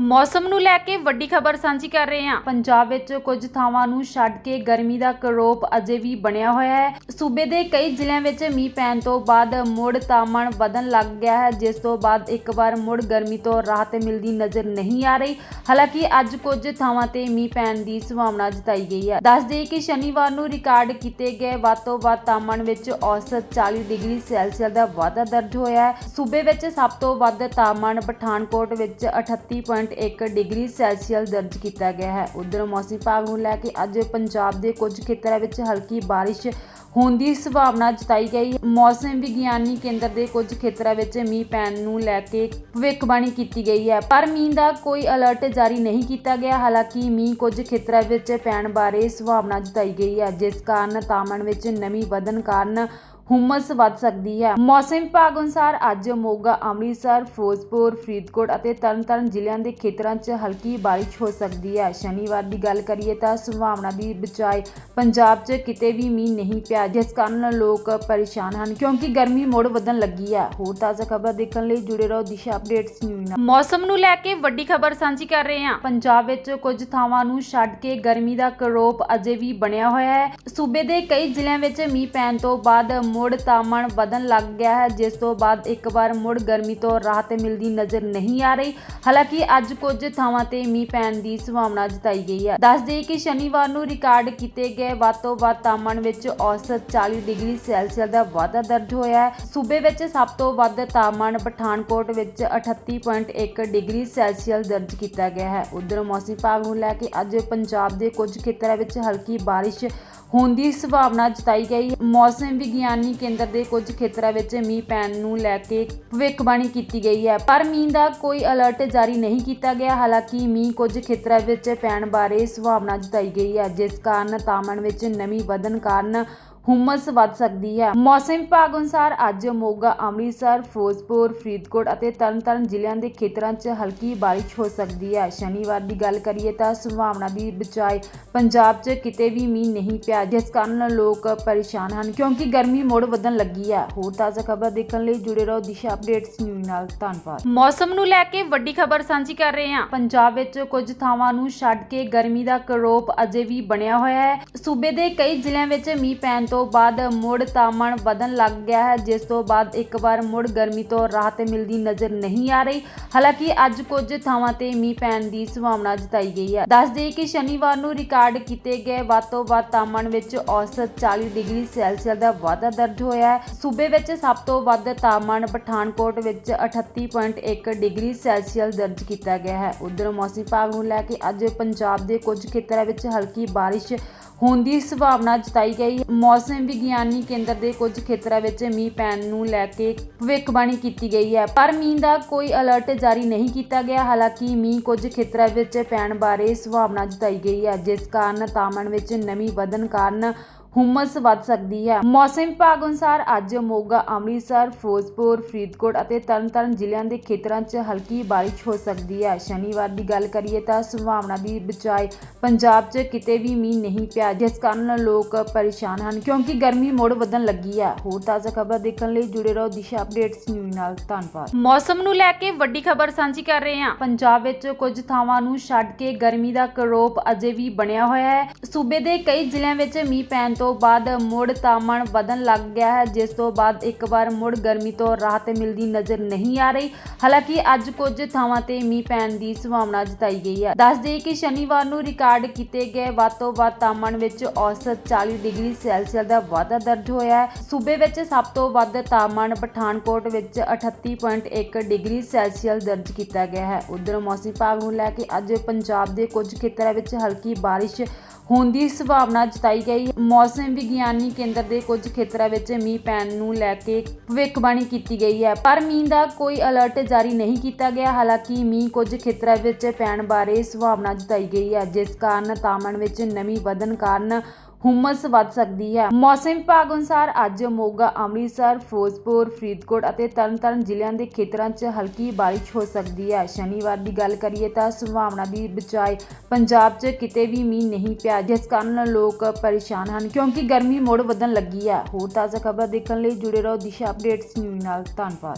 ਮੌਸਮ ਨੂੰ ਲੈ ਕੇ ਵੱਡੀ ਖਬਰ ਸਾਂਝੀ ਕਰ ਰਹੇ ਹਾਂ। ਪੰਜਾਬ ਵਿੱਚ ਕੁਝ ਥਾਵਾਂ ਨੂੰ ਛੱਡ ਕੇ ਗਰਮੀ ਦਾ ਕਰੋਪ ਅਜੇ ਵੀ ਬਣਿਆ ਹੋਇਆ ਹੈ। ਸੂਬੇ ਦੇ ਕਈ ਜ਼ਿਲ੍ਹਿਆਂ ਵਿੱਚ ਮੀਂਹ ਪੈਣ ਤੋਂ ਬਾਅਦ ਮੁੜ ਤਾਪਮਾਨ ਵਧਣ ਲੱਗ ਗਿਆ ਹੈ। ਜਿਸ ਤੋਂ ਬਾਅਦ ਇੱਕ ਵਾਰ ਮੁੜ ਗਰਮੀ ਤੋਂ ਰਾਹਤ ਮਿਲਦੀ ਨਜ਼ਰ ਨਹੀਂ ਆ ਰਹੀ। ਹਾਲਾਂਕਿ ਅੱਜ ਕੁਝ ਥਾਵਾਂ ਤੇ ਮੀਂਹ ਪੈਣ ਦੀ ਸੰਭਾਵਨਾ ਜਤਾਈ ਗਈ ਹੈ। ਦੱਸ ਦੇਈਏ ਕਿ ਸ਼ਨੀਵਾਰ ਨੂੰ ਰਿਕਾਰਡ ਕੀਤੇ ਗਏ ਵੱਧ ਤੋਂ ਵੱਧ ਤਾਪਮਾਨ ਵਿੱਚ ਔਸਤ 40 ਡਿਗਰੀ ਸੈਲਸੀਅਸ ਦਾ ਵਾਧਾ ਦਰਜ ਹੋਇਆ ਹੈ। ਸੂਬੇ ਵਿੱਚ ਸਭ ਤੋਂ ਵੱਧ ਤਾਪਮਾਨ ਪਠਾਨਕੋਟ ਵਿੱਚ 38.1 ਡਿਗਰੀ ਸੈਲਸੀਅਸ ਦਰਜ ਕੀਤਾ ਗਿਆ ਹੈ। ਉਧਰ ਮੌਸਮ ਵਿਭਾਗ ਨੂੰ ਲੈ ਕੇ ਅੱਜ ਪੰਜਾਬ ਦੇ ਕੁਝ ਖੇਤਰਾਂ ਵਿੱਚ ਹਲਕੀ ਬਾਰਿਸ਼ ਹੋਣ ਦੀ ਸੰਭਾਵਨਾ ਜਤਾਈ ਗਈ। ਮੌਸਮ ਵਿਗਿਆਨੀ ਕੇਂਦਰ ਦੇ ਕੁਝ ਖੇਤਰਾਂ ਵਿੱਚ ਮੀਂਹ ਪੈਣ ਨੂੰ ਲੈ ਕੇ ਭਵਿੱਖਬਾਣੀ ਕੀਤੀ ਗਈ ਹੈ। ਪਰ ਮੀਂਹ ਦਾ ਕੋਈ ਅਲਰਟ ਜਾਰੀ ਨਹੀਂ ਕੀਤਾ ਗਿਆ। ਹਾਲਾਂਕਿ ਮੀਂਹ ਕੁਝ ਖੇਤਰਾਂ ਵਿੱਚ ਪੈਣ ਬਾਰੇ ਸੰਭਾਵਨਾ ਜਤਾਈ ਗਈ ਹੈ। ਜਿਸ ਕਾਰਨ ਤਾਪਮਾਨ ਵਿੱਚ ਨਮੀ ਵਧਣ ਕਾਰਨ ਹੁਮਸ ਵੱਧ ਸਕਦੀ ਹੈ। ਮੌਸਮ ਵਿਭਾਗ ਅਨੁਸਾਰ ਅੱਜ ਮੋਗਾ, ਅੰਮ੍ਰਿਤਸਰ, ਫਿਰੋਜ਼ਪੁਰ, ਫਰੀਦਕੋਟ ਅਤੇ ਤਰਨਤਾਰਨ ਜ਼ਿਲ੍ਹਿਆਂ ਦੇ ਖੇਤਰਾਂ 'ਚ ਹਲਕੀ ਬਾਰਿਸ਼ ਹੋ ਸਕਦੀ ਹੈ। ਸ਼ਨੀਵਾਰ ਦੀ ਗੱਲ ਕਰੀਏ ਤਾਂ ਸੰਭਾਵਨਾ ਦੀ ਬਚਾਏ ਪੰਜਾਬ 'ਚ ਕਿਤੇ ਵੀ ਮੀਂਹ ਨਹੀਂ ਪਿਆ, ਜਿਸ ਕਾਰਨ ਲੋਕ ਪਰੇਸ਼ਾਨ ਹਨ, ਕਿਉਂਕਿ ਗਰਮੀ ਮੁੜ ਵਧਣ ਲੱਗੀ ਹੈ। ਹੋਰ ਤਾਜ਼ਾ ਖਬਰ ਦੇਖਣ ਲਈ ਜੁੜੇ ਰਹੋ ਦਿਸ਼ਾ ਅਪਡੇਟਸ ਨਿਊਜ਼ ਨਾਲ। ਮੌਸਮ ਨੂੰ ਲੈ ਕੇ ਵੱਡੀ ਖਬਰ ਸਾਂਝੀ ਕਰ ਰਹੇ ਹਾਂ। ਪੰਜਾਬ ਵਿੱਚ ਕੁਝ ਥਾਵਾਂ ਨੂੰ ਛੱਡ ਕੇ ਗਰਮੀ ਦਾ ਕਰੋਪ ਅਜੇ ਵੀ ਬਣਿਆ ਹੋਇਆ ਹੈ। ਸੂਬੇ ਦੇ ਕਈ ਜ਼ਿਲ੍ਹਿਆਂ ਵਿੱਚ ਮੀਂਹ ਪੈਣ ਤੋਂ ਬਾਅਦ ਮੁੜ ਤਾਪਮਾਨ ਵਧਣ ਲੱਗ ਗਿਆ ਹੈ। ਜਿਸ ਤੋਂ ਬਾਅਦ ਇੱਕ ਵਾਰ ਮੁੜ ਗਰਮੀ ਤੋਂ ਰਾਹਤ ਮਿਲਦੀ ਨਜ਼ਰ ਨਹੀਂ ਆ ਰਹੀ। ਹਾਲਾਂਕਿ ਅੱਜ ਕੁਝ ਥਾਵਾਂ ਤੇ ਮੀਂਹ ਪੈਣ ਦੀ ਸੰਭਾਵਨਾ ਜਤਾਈ ਗਈ ਹੈ। ਦੱਸ ਦੇਈਏ ਕਿ ਸ਼ਨੀਵਾਰ ਨੂੰ ਰਿਕਾਰਡ ਕੀਤੇ ਗਏ ਵੱਧ ਤੋਂ ਵੱਧ ਤਾਪਮਾਨ ਵਿੱਚ ਔਸਤ 40 ਡਿਗਰੀ ਸੈਲਸੀਅਸ ਦਾ ਵਾਧਾ ਦਰਜ ਹੋਇਆ ਹੈ। ਸੂਬੇ ਵਿੱਚ ਸਭ ਤੋਂ ਵੱਧ ਤਾਪਮਾਨ ਪਠਾਨਕੋਟ ਵਿੱਚ 38.1 ਡਿਗਰੀ ਸੈਲਸੀਅਸ ਦਰਜ ਕੀਤਾ ਗਿਆ ਹੈ। ਉਧਰ ਮੌਸਮ ਵਿਭਾਗ ਨੂੰ ਲੈ ਕੇ ਅੱਜ ਪੰਜਾਬ ਦੇ ਕੁਝ ਖੇਤਰਾਂ ਵਿੱਚ ਹਲਕੀ ਬਾਰਿਸ਼ ਹੋਣ ਦੀ ਸੰਭਾਵਨਾ ਜਤਾਈ ਗਈ ਮੌਸਮ ਵਿਗਿਆਨੀ ਕੇਂਦਰ ਦੇ ਕੁਝ ਖੇਤਰਾਂ ਵਿੱਚ ਮੀਂਹ ਪੈਣ ਨੂੰ ਲੈ ਕੇ ਭਵਿੱਖਬਾਣੀ ਕੀਤੀ ਗਈ ਹੈ। ਪਰ ਮੀਂਹ ਦਾ ਕੋਈ ਅਲਰਟ ਜਾਰੀ ਨਹੀਂ ਕੀਤਾ ਗਿਆ। ਹਾਲਾਂਕਿ ਮੀਂਹ ਕੁਝ ਖੇਤਰਾਂ ਵਿੱਚ ਪੈਣ ਬਾਰੇ ਸੰਭਾਵਨਾ ਜਤਾਈ ਗਈ ਹੈ। ਜਿਸ ਕਾਰਨ ਤਾਪਮਾਨ ਵਿੱਚ ਨਮੀ ਵਧਣ ਕਾਰਨ ਹੁਮਸ ਵੱਧ ਸਕਦੀ ਹੈ। ਮੌਸਮ ਵਿਭਾਗ ਅਨੁਸਾਰ ਅੱਜ ਮੋਗਾ ਅੰਮ੍ਰਿਤਸਰ ਫਿਰੋਜ਼ਪੁਰ ਫਰੀਦਕੋਟ ਅਤੇ ਤਰਨਤਾਰਨ ਜ਼ਿਲ੍ਹਿਆਂ ਦੇ ਖੇਤਰਾਂ 'ਚ ਹਲਕੀ ਬਾਰਿਸ਼ ਹੋ ਸਕਦੀ ਹੈ। ਸ਼ਨੀਵਾਰ ਦੀ ਗੱਲ ਕਰੀਏ ਤਾਂ ਸੰਭਾਵਨਾ ਦੀ ਬਜਾਏ ਪੰਜਾਬ 'ਚ ਕਿਤੇ ਵੀ ਮੀਂਹ ਨਹੀਂ ਪਿਆ ਜਿਸ ਕਾਰਨ ਲੋਕ ਪਰੇਸ਼ਾਨ ਹਨ ਕਿਉਂਕਿ ਗਰਮੀ ਮੁੜ ਵਧਣ ਲੱਗੀ ਹੈ। ਹੋਰ ਤਾਜ਼ਾ ਖਬਰ ਦੇਖਣ ਲਈ ਜੁੜੇ ਰਹੋ ਦਿਸ਼ਾ ਅਪਡੇਟਸ ਨਿਊਜ਼ ਨਾਲ। ਧੰਨਵਾਦ। ਮੌਸਮ ਨੂੰ ਲੈ ਕੇ ਵੱਡੀ ਖਬਰ ਸਾਂਝੀ ਕਰ ਰਹੇ ਹਾਂ। ਪੰਜਾਬ ਵਿੱਚ ਕੁਝ ਥਾਵਾਂ ਨੂੰ ਛੱਡ ਕੇ ਗਰਮੀ ਦਾ ਕਰੋਪ ਅਜੇ ਵੀ ਬਣਿਆ ਹੋਇਆ ਹੈ। ਸੂਬੇ ਦੇ ਕਈ ਜ਼ਿਲ੍ਹਿਆਂ ਵਿੱਚ ਮੀਂਹ ਪੈਣ ਤੋਂ ਤੋਂ ਬਾਅਦ ਮੁੜ ਤਾਪਮਾਨ ਵਧਣ ਲੱਗ ਗਿਆ ਹੈ, ਜਿਸ ਤੋਂ ਬਾਅਦ ਇੱਕ ਵਾਰ ਮੁੜ ਗਰਮੀ ਤੋਂ ਰਾਹਤ ਮਿਲਦੀ ਨਜ਼ਰ ਨਹੀਂ ਆ ਰਹੀ। ਹਾਲਾਂਕਿ ਅੱਜ ਕੁਝ ਥਾਵਾਂ ਤੇ ਮੀਂਹ ਪੈਣ ਦੀ ਸੰਭਾਵਨਾ ਜਤਾਈ ਗਈ ਹੈ। ਦੱਸ ਦੇਈਏ ਕਿ ਸ਼ਨੀਵਾਰ ਨੂੰ ਰਿਕਾਰਡ ਕੀਤੇ ਗਏ ਵੱਧ ਤੋਂ ਵੱਧ ਤਾਪਮਾਨ ਵਿੱਚ ਔਸਤ 40 ਡਿਗਰੀ ਸੈਲਸੀਅਸ ਦਾ ਵਾਧਾ ਦਰਜ ਹੋਇਆ ਹੈ। ਸੂਬੇ ਵਿੱਚ ਸਭ ਤੋਂ ਵੱਧ ਤਾਪਮਾਨ ਪਠਾਨਕੋਟ ਵਿੱਚ 38.1 ਡਿਗਰੀ ਸੈਲਸੀਅਸ ਦਰਜ ਕੀਤਾ ਗਿਆ ਹੈ। ਉਧਰ ਮੌਸਮ ਵਿਭਾਗ ਨੂੰ ਲੈ ਕੇ ਅੱਜ ਪੰਜਾਬ ਦੇ ਕੁਝ ਖੇਤਰਾਂ ਵਿੱਚ ਹਲਕੀ ਬਾਰਿਸ਼ ਹੋਣ ਦੀ ਸੰਭਾਵਨਾ ਜਤਾਈ ਗਈ। ਹੈ। ਮੌਸਮ ਮੌਸਮ ਵਿਗਿਆਨੀ ਕੇਂਦਰ ਦੇ ਕੁਝ ਖੇਤਰਾਂ ਵਿੱਚ ਮੀਂਹ ਪੈਣ ਨੂੰ ਲੈ ਕੇ ਭਵਿੱਖਬਾਣੀ ਕੀਤੀ ਗਈ ਹੈ। ਪਰ ਮੀਂਹ ਦਾ ਕੋਈ ਅਲਰਟ ਜਾਰੀ ਨਹੀਂ ਕੀਤਾ ਗਿਆ। ਹਾਲਾਂਕਿ ਮੀਂਹ ਕੁਝ ਖੇਤਰਾਂ ਵਿੱਚ ਪੈਣ ਬਾਰੇ ਸੰਭਾਵਨਾ ਜਤਾਈ ਗਈ ਹੈ। ਜਿਸ ਕਾਰਨ ਤਾਪਮਾਨ ਵਿੱਚ ਨਮੀ ਵਧਣ ਕਾਰਨ ਹੁਮਸ ਵੱਧ ਸਕਦੀ ਹੈ। ਮੌਸਮ ਵਿਭਾਗ ਅਨੁਸਾਰ ਅੱਜ ਮੋਗਾ ਅੰਮ੍ਰਿਤਸਰ ਫਿਰੋਜ਼ਪੁਰ ਫਰੀਦਕੋਟ ਅਤੇ ਤਰਨਤਾਰਨ ਜ਼ਿਲ੍ਹਿਆਂ ਦੇ ਖੇਤਰਾਂ 'ਚ ਹਲਕੀ ਬਾਰਿਸ਼ ਹੋ ਸਕਦੀ ਹੈ। ਸ਼ਨੀਵਾਰ ਦੀ ਗੱਲ ਕਰੀਏ ਤਾਂ ਸੰਭਾਵਨਾ ਦੀ ਬਜਾਏ ਪੰਜਾਬ 'ਚ ਕਿਤੇ ਵੀ ਮੀਂਹ ਨਹੀਂ ਪਿਆ ਜਿਸ ਕਾਰਨ ਲੋਕ ਪਰੇਸ਼ਾਨ ਹਨ ਕਿਉਂਕਿ ਗਰਮੀ ਮੁੜ ਵਧਣ ਲੱਗੀ ਹੈ। ਹੋਰ ਤਾਜ਼ਾ ਖਬਰ ਦੇਖਣ ਲਈ ਜੁੜੇ ਰਹੋ ਦਿਸ਼ਾ ਅਪਡੇਟਸ ਨਿਊਜ਼ ਨਾਲ। ਧੰਨਵਾਦ। ਮੌਸਮ ਨੂੰ ਲੈ ਕੇ ਵੱਡੀ ਖਬਰ ਸਾਂਝੀ ਕਰ ਰਹੇ ਹਾਂ। ਪੰਜਾਬ ਵਿੱਚ ਕੁਝ ਥਾਵਾਂ ਨੂੰ ਛੱਡ ਕੇ ਗਰਮੀ ਦਾ ਕਰੋਪ ਅਜੇ ਵੀ ਬਣਿਆ ਹੋਇਆ ਹੈ। ਸੂਬੇ ਦੇ ਕਈ ਜ਼ਿਲ੍ਹਿਆਂ ਵਿੱਚ ਮੀਂਹ ਪੈਣ ਤੋਂ ਤੋਂ ਬਾਅਦ ਮੁੜ ਤਾਪਮਾਨ ਵਧਣ ਲੱਗ ਗਿਆ ਹੈ, ਜਿਸ ਤੋਂ ਬਾਅਦ ਇੱਕ ਵਾਰ ਮੁੜ ਗਰਮੀ ਤੋਂ ਰਾਹਤ ਮਿਲਦੀ ਨਜ਼ਰ ਨਹੀਂ ਆ ਰਹੀ। ਹਾਲਾਂਕਿ ਅੱਜ ਕੁਝ ਥਾਵਾਂ ਤੇ ਮੀਂਹ ਪੈਣ ਦੀ ਸੰਭਾਵਨਾ ਜਤਾਈ ਗਈ ਹੈ। ਦੱਸ ਦੇਈਏ ਕਿ ਸ਼ਨੀਵਾਰ ਨੂੰ ਰਿਕਾਰਡ ਕੀਤੇ ਗਏ ਵੱਧ ਤੋਂ ਵੱਧ ਤਾਪਮਾਨ ਵਿੱਚ ਔਸਤ 40 ਡਿਗਰੀ ਸੈਲਸੀਅਸ ਦਾ ਵਾਧਾ ਦਰਜ ਹੋਇਆ ਹੈ। ਸੂਬੇ ਵਿੱਚ ਸਭ ਤੋਂ ਵੱਧ ਤਾਪਮਾਨ ਪਠਾਨਕੋਟ ਵਿੱਚ 38.1 ਡਿਗਰੀ ਸੈਲਸੀਅਸ ਦਰਜ ਕੀਤਾ ਗਿਆ ਹੈ। ਉਧਰ ਮੌਸਮ ਵਿਭਾਗ ਨੂੰ ਲੈ ਕੇ ਅੱਜ ਪੰਜਾਬ ਦੇ ਕੁਝ ਖੇਤਰਾਂ ਵਿੱਚ ਹਲਕੀ ਬਾਰਿਸ਼ ਹੋਣ ਦੀ ਸੰਭਾਵਨਾ ਜਤਾਈ ਗਈ। ਮੌਸਮ ਵਿਗਿਆਨੀ ਕੇਂਦਰ ਦੇ ਕੁਝ ਖੇਤਰਾਂ ਵਿੱਚ ਮੀਂਹ ਪੈਣ ਨੂੰ ਲੈ ਕੇ ਭਵਿੱਖਬਾਣੀ ਕੀਤੀ ਗਈ ਹੈ। ਪਰ ਮੀਂਹ ਦਾ ਕੋਈ ਅਲਰਟ ਜਾਰੀ ਨਹੀਂ ਕੀਤਾ ਗਿਆ। ਹਾਲਾਂਕਿ ਮੀਂਹ ਕੁਝ ਖੇਤਰਾਂ ਵਿੱਚ ਪੈਣ ਬਾਰੇ ਸੰਭਾਵਨਾ ਜਤਾਈ ਗਈ ਹੈ। ਜਿਸ ਕਾਰਨ ਤਾਪਮਾਨ ਵਿੱਚ ਨਮੀ ਵਧਣ ਕਾਰਨ ਹੁਮਸ ਵੱਧ ਸਕਦੀ ਹੈ। ਮੌਸਮ ਵਿਭਾਗ ਅਨੁਸਾਰ ਅੱਜ ਮੋਗਾ, ਅੰਮ੍ਰਿਤਸਰ, ਫਿਰੋਜ਼ਪੁਰ, ਫਰੀਦਕੋਟ ਅਤੇ ਤਰਨਤਾਰਨ ਜ਼ਿਲ੍ਹਿਆਂ ਦੇ ਖੇਤਰਾਂ 'ਚ ਹਲਕੀ ਬਾਰਿਸ਼ ਹੋ ਸਕਦੀ ਹੈ। ਸ਼ਨੀਵਾਰ ਦੀ ਗੱਲ ਕਰੀਏ ਤਾਂ ਸੰਭਾਵਨਾ ਦੀ ਬਜਾਏ ਪੰਜਾਬ 'ਚ ਕਿਤੇ ਵੀ ਮੀਂਹ ਨਹੀਂ ਪਿਆ, ਜਿਸ ਕਾਰਨ ਲੋਕ ਪਰੇਸ਼ਾਨ ਹਨ ਕਿਉਂਕਿ ਗਰਮੀ ਮੁੜ ਵਧਣ ਲੱਗੀ ਹੈ। ਹੋਰ ਤਾਜ਼ਾ ਖਬਰ ਦੇਖਣ ਲਈ ਜੁੜੇ ਰਹੋ ਦਿਸ਼ਾ ਅਪਡੇਟਸ ਨਿਊਜ਼ ਨਾਲ। ਧੰਨਵਾਦ।